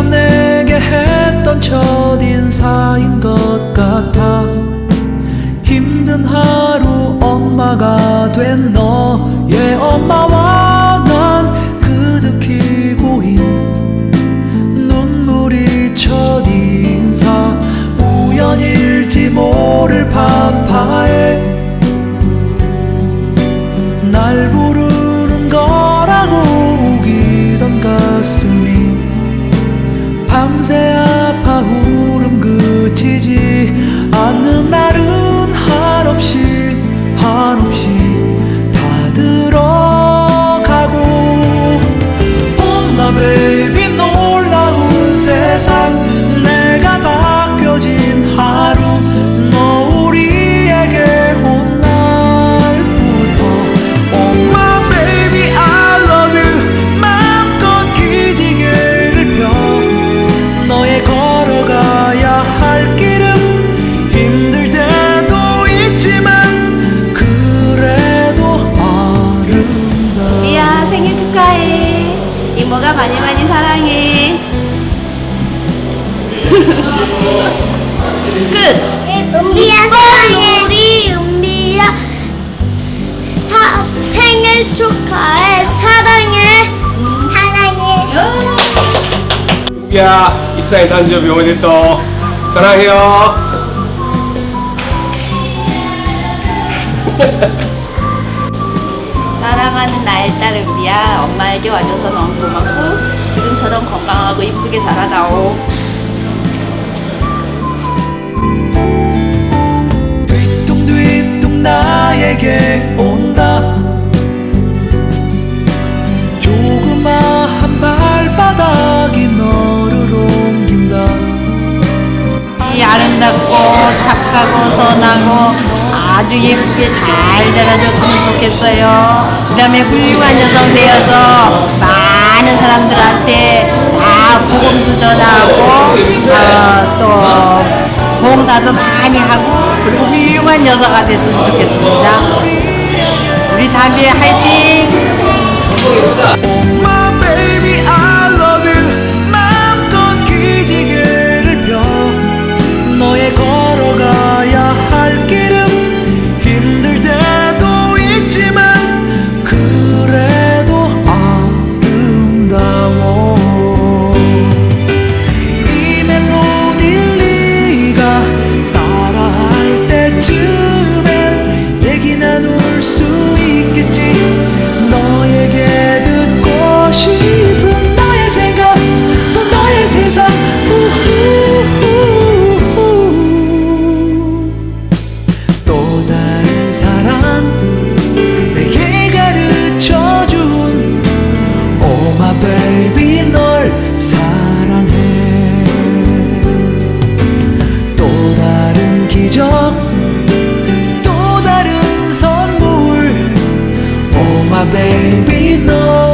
참 내게 했던 첫인사인 것 같아. 힘든 하루 엄마가 된 너의 엄마와 밤새 아파 울음 그치지 이모가 많이 많이 사랑해. 끝. 은비야 우리 은비야 사, 생일 축하해. 사랑해. 사랑해. 야, 이사의 단조 병원에 또 사랑해요. 사랑하는 나의 딸 은비야. 엄마에게 와줘서 너무 고맙고 지금처럼 건강하고 이쁘게 자라다오. 뒤뚱뒤뚱 나에게 온다 조그마한 발바닥이 너를 옮긴다 이 아름답고 착하고 선하고 아주 예쁘게 잘 자라줬으면 좋겠어요. 그 다음에 훌륭한 여성 되어서 많은 사람들한테 다 복음도 전하고 어, 또 봉사도 많이 하고 그리고 훌륭한 여자가 됐으면 좋겠습니다. 우리 담비 화이팅! 기적 또 다른 선물. 오마 베이비 널